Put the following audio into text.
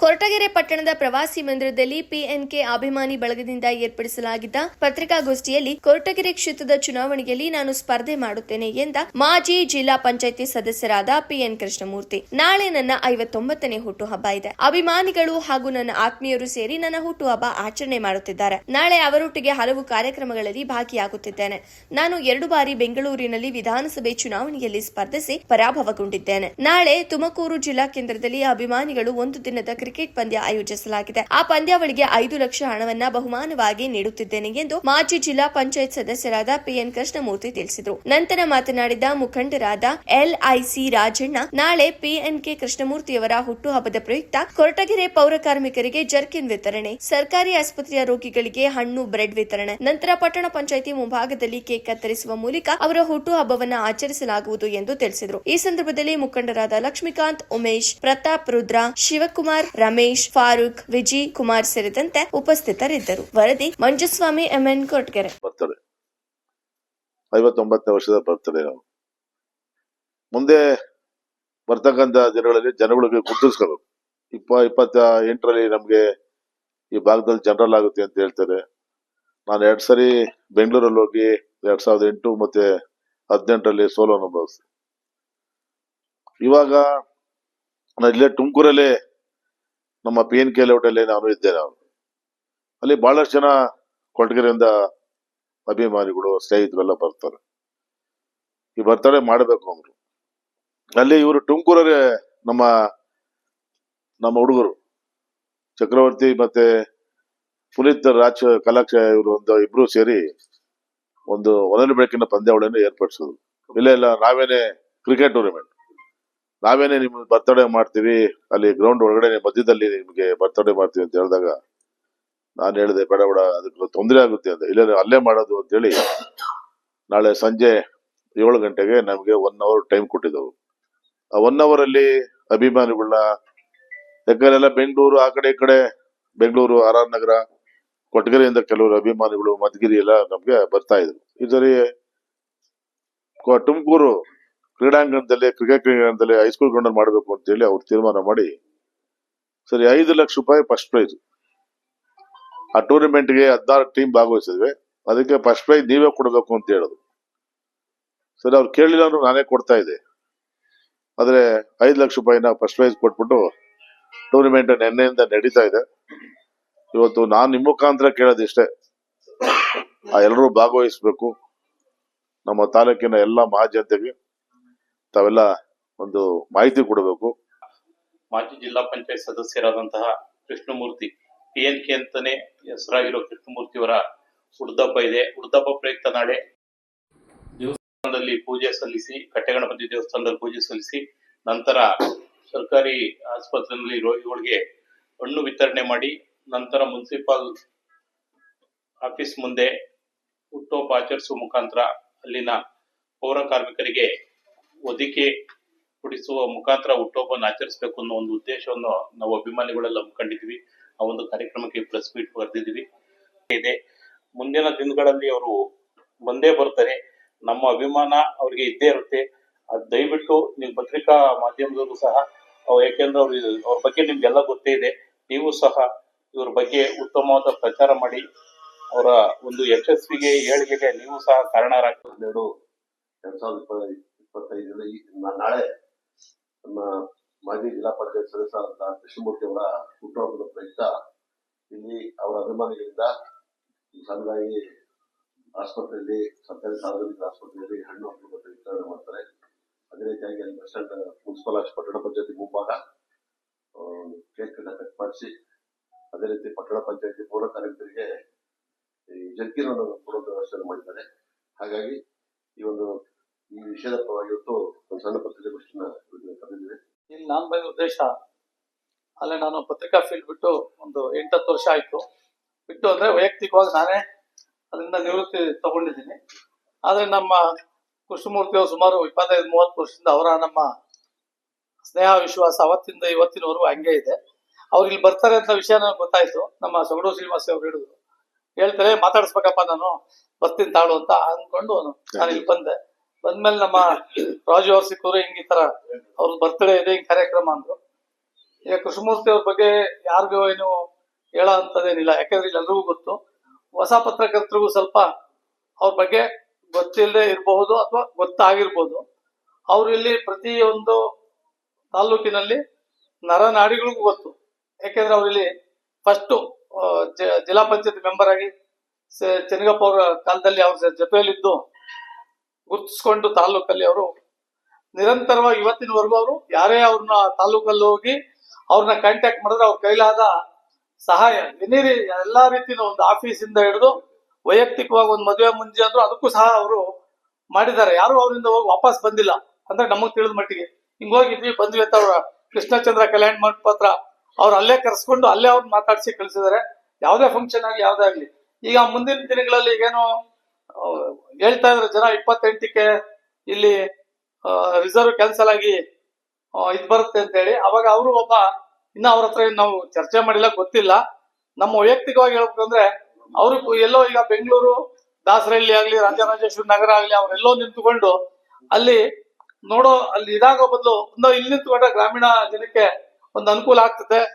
ಕೊರಟಗೆರೆ ಪಟ್ಟಣದ ಪ್ರವಾಸಿ ಮಂದಿರದಲ್ಲಿ ಪಿಎನ್ಕೆ ಅಭಿಮಾನಿ ಬಳಗದಿಂದ ಏರ್ಪಡಿಸಲಾಗಿದ್ದ ಪತ್ರಿಕಾಗೋಷ್ಠಿಯಲ್ಲಿ ಕೊರಟಗೆರೆ ಕ್ಷೇತ್ರದ ಚುನಾವಣೆಯಲ್ಲಿ ನಾನು ಸ್ಪರ್ಧೆ ಮಾಡುತ್ತೇನೆ ಎಂದ ಮಾಜಿ ಜಿಲ್ಲಾ ಪಂಚಾಯಿತಿ ಸದಸ್ಯರಾದ ಪಿಎನ್ ಕೃಷ್ಣಮೂರ್ತಿ. ನಾಳೆ ನನ್ನ ಐವತ್ತೊಂಬತ್ತನೇ ಹುಟ್ಟುಹಬ್ಬ ಇದೆ. ಅಭಿಮಾನಿಗಳು ಹಾಗೂ ನನ್ನ ಆತ್ಮೀಯರು ಸೇರಿ ನನ್ನ ಹುಟ್ಟುಹಬ್ಬ ಆಚರಣೆ ಮಾಡುತ್ತಿದ್ದಾರೆ. ನಾಳೆ ಅವರೊಟ್ಟಿಗೆ ಹಲವು ಕಾರ್ಯಕ್ರಮಗಳಲ್ಲಿ ಭಾಗಿಯಾಗುತ್ತಿದ್ದೇನೆ. ನಾನು ಎರಡು ಬಾರಿ ಬೆಂಗಳೂರಿನಲ್ಲಿ ವಿಧಾನಸಭೆ ಚುನಾವಣೆಯಲ್ಲಿ ಸ್ಪರ್ಧಿಸಿ ಪರಾಭವಗೊಂಡಿದ್ದೇನೆ. ನಾಳೆ ತುಮಕೂರು ಜಿಲ್ಲಾ ಕೇಂದ್ರದಲ್ಲಿ ಅಭಿಮಾನಿಗಳು ಒಂದು ದಿನದ ಕ್ರಿಕೆಟ್ ಪಂದ್ಯ ಆಯೋಜಿಸಲಾಗಿದೆ. ಆ ಪಂದ್ಯಾವಳಿಗೆ ಐದು ಲಕ್ಷ ಹಣವನ್ನ ಬಹುಮಾನವಾಗಿ ನೀಡುತ್ತಿದ್ದೇನೆ ಎಂದು ಮಾಜಿ ಜಿಲ್ಲಾ ಪಂಚಾಯತ್ ಸದಸ್ಯರಾದ ಪಿಎನ್ ಕೃಷ್ಣಮೂರ್ತಿ ತಿಳಿಸಿದರು. ನಂತರ ಮಾತನಾಡಿದ ಮುಖಂಡರಾದ ಎಲ್ಐಸಿ ರಾಜಣ್ಣ, ನಾಳೆ ಪಿಎನ್ಕೆ ಕೃಷ್ಣಮೂರ್ತಿಯವರ ಹುಟ್ಟುಹಬ್ಬದ ಪ್ರಯುಕ್ತ ಕೊರಟಗೆರೆ ಪೌರ ಕಾರ್ಮಿಕರಿಗೆ ಜರ್ಕಿನ್ ವಿತರಣೆ, ಸರ್ಕಾರಿ ಆಸ್ಪತ್ರೆಯ ರೋಗಿಗಳಿಗೆ ಹಣ್ಣು, ಬ್ರೆಡ್ ವಿತರಣೆ, ನಂತರ ಪಟ್ಟಣ ಪಂಚಾಯಿತಿ ಮುಂಭಾಗದಲ್ಲಿ ಕೇಕ್ ಕತ್ತರಿಸುವ ಮೂಲಕ ಅವರ ಹುಟ್ಟುಹಬ್ಬವನ್ನು ಆಚರಿಸಲಾಗುವುದು ಎಂದು ತಿಳಿಸಿದರು. ಈ ಸಂದರ್ಭದಲ್ಲಿ ಮುಖಂಡರಾದ ಲಕ್ಷ್ಮೀಕಾಂತ್, ಉಮೇಶ್, ಪ್ರತಾಪ್, ರುದ್ರ, ಶಿವಕುಮಾರ್ ರಮೇಶ್, ಫಾರೂಕ್, ವಿಜಿ, ಕುಮಾರ್ ಸೇರಿದಂತೆ ಉಪಸ್ಥಿತರಿದ್ದರು. ವರದಿ ಮಂಜುಸ್ವಾಮಿ, ಎಂಎನ್ ಕೊಟ್ಗೆರೆ. ಐವತ್ತೊಂಬತ್ತನೇ ವರ್ಷದ ಬರ್ತಡೆ ನಾವು ಮುಂದೆ ಬರ್ತಕ್ಕಂಥ ದಿನಗಳಲ್ಲಿ ಜನಗಳಿಗೆ ಗುರುತಿಸ್ಕೋಬೇಕು. ಇಪ್ಪ, ಇಪ್ಪತ್ತ ಎಂಟರಲ್ಲಿ ನಮಗೆ ಈ ಭಾಗದಲ್ಲಿ ಜನರಲ್ ಆಗುತ್ತೆ ಅಂತ ಹೇಳ್ತಾರೆ. ನಾನು ಎರಡು ಸರಿ ಬೆಂಗಳೂರಲ್ಲಿ ಹೋಗಿ ಎರಡು ಸಾವಿರದ ಎಂಟು ಮತ್ತೆ ಹದಿನೆಂಟರಲ್ಲಿ ಸೋಲೋ ಅನುಭವಿಸಿದೆ. ಇವಾಗ ನಾನು ಇಲ್ಲೇ ತುಮಕೂರಲ್ಲೇ ನಮ್ಮ ಪಿ ಎನ್ ಕೆ ಲೇಔಟಲ್ಲಿ ನಾನು ಇದ್ದೆ ನಾನು. ಅಲ್ಲಿ ಬಹಳಷ್ಟು ಜನ ಕೊಟ್ಟಗೆರೆಯಿಂದ ಅಭಿಮಾನಿಗಳು, ಸ್ನೇಹಿತರೆಲ್ಲ ಬರ್ತಾರೆ. ಈ ಬರ್ತಾರೆ ಮಾಡಬೇಕು ಅವರು ಅಲ್ಲಿ ಇವರು ತುಮಕೂರವರೇ ನಮ್ಮ ನಮ್ಮ ಹುಡುಗರು, ಚಕ್ರವರ್ತಿ ಮತ್ತೆ ಪುನೀತ್ ರಾಜ್ ಕಲಾಕ್ಷ ಇವರು ಒಂದು ಇಬ್ರು ಸೇರಿ ಒಂದು ಒನಲು ಬೆಳಕಿನ ಪಂದ್ಯಾವಳಿಯನ್ನು ಏರ್ಪಡಿಸಿದ್ರು. ಇಲ್ಲ ಇಲ್ಲ ನಾವೇನೆ ಕ್ರಿಕೆಟ್ ಟೂರ್ನಮೆಂಟ್ ನಾವೇನೆ ನಿಮ್ ಬರ್ತಡೇ ಮಾಡ್ತೀವಿ, ಅಲ್ಲಿ ಗ್ರೌಂಡ್ ಒಳಗಡೆ ಮಧ್ಯದಲ್ಲಿ ನಿಮ್ಗೆ ಬರ್ತಡೇ ಮಾಡ್ತೀವಿ ಅಂತ ಹೇಳಿದಾಗ ನಾನು ಹೇಳಿದೆ, ಬೇಡ ಬೇಡ ಅದಕ್ಕೆ ತೊಂದರೆ ಆಗುತ್ತೆ ಅಂತ. ಇಲ್ಲ ಅಲ್ಲೇ ಮಾಡೋದು ಅಂತೇಳಿ ನಾಳೆ ಸಂಜೆ ಏಳು ಗಂಟೆಗೆ ನಮಗೆ ಒನ್ ಅವರ್ ಟೈಮ್ ಕೊಟ್ಟಿದ್ದವು. ಆ ಒನ್ ಅವರ್ ಅಲ್ಲಿ ಅಭಿಮಾನಿಗಳನ್ನ ಯಾಕಂದ್ರೆ ಬೆಂಗಳೂರು, ಆ ಕಡೆ ಈ ಕಡೆ ಬೆಂಗಳೂರು, ಆರ್ ಆರ್ ನಗರ ಕೊಟ್ಟಗೆರೆಯಿಂದ ಕೆಲವರು ಅಭಿಮಾನಿಗಳು, ಮಧುಗಿರಿ ಎಲ್ಲ ನಮ್ಗೆ ಬರ್ತಾ ಇದ್ರು. ಈ ಸರಿ ತುಮಕೂರು ಕ್ರೀಡಾಂಗಣದಲ್ಲಿ, ಕ್ರಿಕೆಟ್ ಕ್ರೀಡಾಂಗಣದಲ್ಲಿ ಹೈಸ್ಕೂಲ್ ಗ್ರೌಂಡ್ ಮಾಡಬೇಕು ಅಂತ ಹೇಳಿ ಅವ್ರು ತೀರ್ಮಾನ ಮಾಡಿ, ಸರಿ, ಐದು ಲಕ್ಷ ರೂಪಾಯಿ ಫಸ್ಟ್ ಪ್ರೈಸ್ ಆ ಟೂರ್ನಮೆಂಟ್ಗೆ ಹದಿನಾರು ಟೀಮ್ ಭಾಗವಹಿಸಿದ್ವಿ. ಅದಕ್ಕೆ ಫಸ್ಟ್ ಪ್ರೈಸ್ ನೀವೇ ಕೊಡಬೇಕು ಅಂತ ಹೇಳೋದು. ಸರಿ, ಅವ್ರು ಕೇಳಿಲ್ಲ ಅಂದ್ರೆ ನಾನೇ ಕೊಡ್ತಾ ಇದ್ದೆ. ಆದರೆ ಐದು ಲಕ್ಷ ರೂಪಾಯಿನ ಫಸ್ಟ್ ಪ್ರೈಸ್ ಕೊಟ್ಬಿಟ್ಟು ಟೂರ್ನಮೆಂಟ್ ನಿನ್ನೆಯಿಂದ ನಡೀತಾ ಇದೆ. ಇವತ್ತು ನಾನು ನಿಮ್ಮ ಮುಖಾಂತರ ಕೇಳೋದಿಷ್ಟೇ ಆ ಎಲ್ಲರೂ ಭಾಗವಹಿಸ್ಬೇಕು. ನಮ್ಮ ತಾಲೂಕಿನ ಎಲ್ಲ ಮಹಾಜನತೆಗೆ ತಾವೆಲ್ಲ ಒಂದು ಮಾಹಿತಿ ಕೊಡಬೇಕು. ಮಾಜಿ ಜಿಲ್ಲಾ ಪಂಚಾಯತ್ ಸದಸ್ಯರಾದಂತಹ ಕೃಷ್ಣಮೂರ್ತಿ ಪಿ ಎನ್ ಕೆ ಅಂತಾನೆ ಹೆಸರಾಗಿರೋ ಕೃಷ್ಣಮೂರ್ತಿಯವರ ಹುಡ್ದಬ್ಬ ಇದೆ. ಹುಡ್ದಬ್ಬ ಪ್ರಯುಕ್ತ ನಾಳೆ ದೇವಸ್ಥಾನದಲ್ಲಿ ಪೂಜೆ ಸಲ್ಲಿಸಿ, ಕಟ್ಟೆಗಣಪತಿ ದೇವಸ್ಥಾನದಲ್ಲಿ ಪೂಜೆ ಸಲ್ಲಿಸಿ, ನಂತರ ಸರ್ಕಾರಿ ಆಸ್ಪತ್ರೆಯಲ್ಲಿ ರೋಗಿಗಳಿಗೆ ಹಣ್ಣು ವಿತರಣೆ ಮಾಡಿ, ನಂತರ ಮುನ್ಸಿಪಾಲ್ ಆಫೀಸ್ ಮುಂದೆ ಹುಟ್ಟುಹಬ್ಬ ಆಚರಿಸುವ ಮುಖಾಂತರ ಅಲ್ಲಿನ ಪೌರ ಕಾರ್ಮಿಕರಿಗೆ ಒದಿಕೆ ಕುಡಿಸುವ ಮುಖಾಂತರ ಹುಟ್ಟುಹಬ್ಬವನ್ನು ಆಚರಿಸಬೇಕು ಅನ್ನೋ ಒಂದು ಉದ್ದೇಶವನ್ನು ನಾವು ಅಭಿಮಾನಿಗಳೆಲ್ಲ ಹಮ್ಮಿಕೊಂಡಿದ್ವಿ ಆ ಒಂದು ಕಾರ್ಯಕ್ರಮಕ್ಕೆ ಪ್ರೆಸ್ ಮೀಟ್ ಬರೆದಿದ್ವಿ. ಇದೆ. ಮುಂದಿನ ದಿನಗಳಲ್ಲಿ ಅವರು ಬಂದೇ ಬರ್ತಾರೆ. ನಮ್ಮ ಅಭಿಮಾನ ಅವ್ರಿಗೆ ಇದ್ದೇ ಇರುತ್ತೆ. ಅದು ದಯವಿಟ್ಟು ನೀವು ಪತ್ರಿಕಾ ಮಾಧ್ಯಮದಲ್ಲೂ ಸಹ ಯಾಕೆಂದ್ರೆ ಅವ್ರು ಅವ್ರ ಬಗ್ಗೆ ನಿಮ್ಗೆಲ್ಲ ಗೊತ್ತೇ ಇದೆ. ನೀವು ಸಹ ಇವ್ರ ಬಗ್ಗೆ ಉತ್ತಮವಾದ ಪ್ರಚಾರ ಮಾಡಿ, ಅವರ ಒಂದು ಯಶಸ್ವಿಗೆ, ಏಳಿಗೆಗೆ ನೀವು ಸಹ ಕಾರಣರಾಗ್ತದೆ ಎರಡು ಎರಡ್ ಸಾವಿರದ ಇಪ್ಪತ್ತೈದರಲ್ಲಿ ಈ- ನಾಳೆ ನಮ್ಮ ಮಾಜಿ ಜಿಲ್ಲಾ ಪಂಚಾಯತ್ ಸದಸ್ಯರಾದ ಕೃಷ್ಣಮೂರ್ತಿ ಅವರ ಹುಟ್ಟುಹಬ್ಬದ ಪ್ರಯುಕ್ತ ಇಲ್ಲಿ ಅವರ ಅಭಿಮಾನಿಗಳಿಂದ ಸಣ್ಣದಾಗಿ ಆಸ್ಪತ್ರೆಯಲ್ಲಿ ಸರ್ಕಾರಿ ಸಾರ್ವಜನಿಕ ಆಸ್ಪತ್ರೆಯಲ್ಲಿ ಹಣ್ಣು ಹಣ್ಣು ವಿತರಣೆ ಮಾಡ್ತಾರೆ. ಅದೇ ರೀತಿಯಾಗಿ ಅಲ್ಲಿ ಸ್ಟ್ಯಾಂಡ್, ಮುನ್ಸಿಪಲ್ ಆಫೀಸ್ ಪಟ್ಟಣ ಪಂಚಾಯತಿ ಮುಂಭಾಗ ಕೇಕ್ ಅನ್ನ ಕಟ್ ಮಾಡಿಸಿ, ಅದೇ ರೀತಿ ಪಟ್ಟಣ ಪಂಚಾಯತಿ ಪೂರ್ವ ಕಾರ್ಮಿಕರಿಗೆ ಈ ಜಗ್ಗಿನ ಕೊಡೋ ವ್ಯವಸ್ಥೆ ಮಾಡಿದ್ದಾರೆ. ಹಾಗಾಗಿ ಈ ಒಂದು ಈ ವಿಷಯದ ಇವತ್ತು ಒಂದು ಸಣ್ಣ ಪತ್ರಿಕಾಗೋಷ್ಠಿನ ಇಲ್ಲಿ ನಾನು ಬಂದ ಉದ್ದೇಶ, ಅಲ್ಲೇ ನಾನು ಪತ್ರಿಕಾ ಫೀಲ್ಡ್ ಬಿಟ್ಟು ಒಂದು ಎಂಟತ್ತು ವರ್ಷ ಆಯ್ತು. ಬಿಟ್ಟು ಅಂದ್ರೆ ವೈಯಕ್ತಿಕವಾಗಿ ನಾನೇ ಅದರಿಂದ ನಿವೃತ್ತಿ ತಗೊಂಡಿದ್ದೀನಿ. ಆದ್ರೆ ನಮ್ಮ ಕೃಷ್ಣಮೂರ್ತಿ ಅವರು ಸುಮಾರು ಇಪ್ಪತ್ತೈದು, ಮೂವತ್ತು ವರ್ಷದಿಂದ ಅವರ ನಮ್ಮ ಸ್ನೇಹ, ವಿಶ್ವಾಸ ಅವತ್ತಿಂದ ಇವತ್ತಿನವರೆಗೂ ಹಂಗೆ ಇದೆ. ಅವ್ರು ಇಲ್ಲಿ ಬರ್ತಾರೆ ಅಂತ ವಿಷಯ ನನಗೆ ಗೊತ್ತಾಯ್ತು. ನಮ್ಮ ಸೊಗಡು ಶ್ರೀನಿವಾಸಿ ಅವ್ರು ಹೇಳಿದ್ರು. ಹೇಳ್ತಾರೆ, ಮಾತಾಡಿಸ್ಬೇಕಪ್ಪ ನಾನು, ಬರ್ತೀನಿ ತಾಳು ಅಂತ ಅನ್ಕೊಂಡು ನಾನು ಇಲ್ಲಿ ಬಂದೆ. ಬಂದ್ಮೇಲೆ ನಮ್ಮ ರಾಜು ಅವ್ರು ಸಿಕ್ಕವ್ರು ಹಿಂಗ್ ಈ ತರ ಅವ್ರ ಬರ್ತ್ಡೇ ಇದೆ, ಹಿಂಗ್ ಕಾರ್ಯಕ್ರಮ ಅಂದ್ರು. ಈಗ ಕೃಷ್ಣಮೂರ್ತಿ ಅವ್ರ ಬಗ್ಗೆ ಯಾರಿಗೂ ಏನು ಹೇಳ ಅಂತದೇನಿಲ್ಲ. ಯಾಕಂದ್ರೆ ಇಲ್ಲಿ ಎಲ್ರಿಗೂ ಗೊತ್ತು. ಹೊಸ ಪತ್ರಕರ್ತರಿಗೂ ಸ್ವಲ್ಪ ಅವ್ರ ಬಗ್ಗೆ ಗೊತ್ತಿಲ್ಲದೆ ಇರಬಹುದು ಅಥವಾ ಗೊತ್ತಾಗಿರ್ಬೋದು. ಅವ್ರು ಇಲ್ಲಿ ಪ್ರತಿಯೊಂದು ತಾಲೂಕಿನಲ್ಲಿ ನರನಾಡಿಗಳಿಗೂ ಗೊತ್ತು. ಯಾಕೆಂದ್ರೆ ಅವ್ರು ಇಲ್ಲಿ ಫಸ್ಟ್ ಜಿಲ್ಲಾ ಪಂಚಾಯತ್ ಮೆಂಬರ್ ಆಗಿ ಚೆನ್ನಗಪ್ಪ ಅವರ ಕಾಲದಲ್ಲಿ ಅವ್ರ ಜೊತೆಯಲ್ಲಿದ್ದು. ಗುರುತಿಸ್ಕೊಂಡು ತಾಲೂಕಲ್ಲಿ ಅವರು ನಿರಂತರವಾಗಿ ಇವತ್ತಿನವರೆಗೂ ಅವರು ಯಾರೇ ಅವ್ರನ್ನ ತಾಲೂಕಲ್ಲಿ ಹೋಗಿ ಅವ್ರನ್ನ ಕಾಂಟ್ಯಾಕ್ಟ್ ಮಾಡಿದ್ರೆ ಅವ್ರ ಕೈಲಾದ ಸಹಾಯ ಎನಿರಿ ಎಲ್ಲಾ ರೀತಿನ ಒಂದು ಆಫೀಸಿಂದ ಹಿಡಿದು ವೈಯಕ್ತಿಕವಾಗಿ ಒಂದು ಮದುವೆ ಮುಂಜೆ ಅಂದ್ರು ಅದಕ್ಕೂ ಸಹ ಅವರು ಮಾಡಿದ್ದಾರೆ. ಯಾರು ಅವರಿಂದ ಹೋಗಿ ವಾಪಸ್ ಬಂದಿಲ್ಲ ಅಂದ್ರೆ ನಮಗ್ ತಿಳಿದ ಮಟ್ಟಿಗೆ. ಹಿಂಗ್ ಹೋಗಿದ್ವಿ ಬಂದ್ವಿ ಅಂತ ಅವ್ರ ಕೃಷ್ಣಚಂದ್ರ ಕಲ್ಯಾಣ ಮಂಟಪತ್ರ ಅವ್ರು ಅಲ್ಲೇ ಕರೆಸ್ಕೊಂಡು ಅಲ್ಲೇ ಅವ್ರನ್ನ ಮಾತಾಡಿಸಿ ಕಳಿಸಿದ್ದಾರೆ. ಯಾವ್ದೇ ಫಂಕ್ಷನ್ ಆಗಲಿ, ಯಾವ್ದೇ ಆಗ್ಲಿ. ಈಗ ಮುಂದಿನ ದಿನಗಳಲ್ಲಿ ಈಗೇನು ಹೇಳ್ತಾ ಇದ್ರೆ, ಜನ ಇಪ್ಪತ್ತೆಂಟಕ್ಕೆ ಇಲ್ಲಿ ರಿಸರ್ವ್ ಕ್ಯಾನ್ಸಲ್ ಆಗಿ ಇದ್ ಬರುತ್ತೆ ಅಂತ ಹೇಳಿ ಅವಾಗ ಅವರು ಒಬ್ಬ, ಇನ್ನ ಅವ್ರ ಹತ್ರ ನಾವು ಚರ್ಚೆ ಮಾಡಿಲ್ಲ, ಗೊತ್ತಿಲ್ಲ. ನಮ್ಮ ವೈಯಕ್ತಿಕವಾಗಿ ಹೇಳ್ಬೇಕಂದ್ರೆ, ಅವರು ಎಲ್ಲೋ ಈಗ ಬೆಂಗಳೂರು, ದಾಸರಹಳ್ಳಿ ಆಗ್ಲಿ, ರಾಜರಾಜೇಶ್ವರಿ ನಗರ ಆಗ್ಲಿ ಅವರೆಲ್ಲೋ ನಿಂತುಕೊಂಡು ಅಲ್ಲಿ ನೋಡೋ, ಅಲ್ಲಿ ಇದಾಗೋ ಬದಲು ಇಲ್ಲಿ ನಿಂತ್ಕೊಂಡ್ರೆ ಗ್ರಾಮೀಣ ಜನಕ್ಕೆ ಒಂದು ಅನುಕೂಲ ಆಗ್ತದೆ.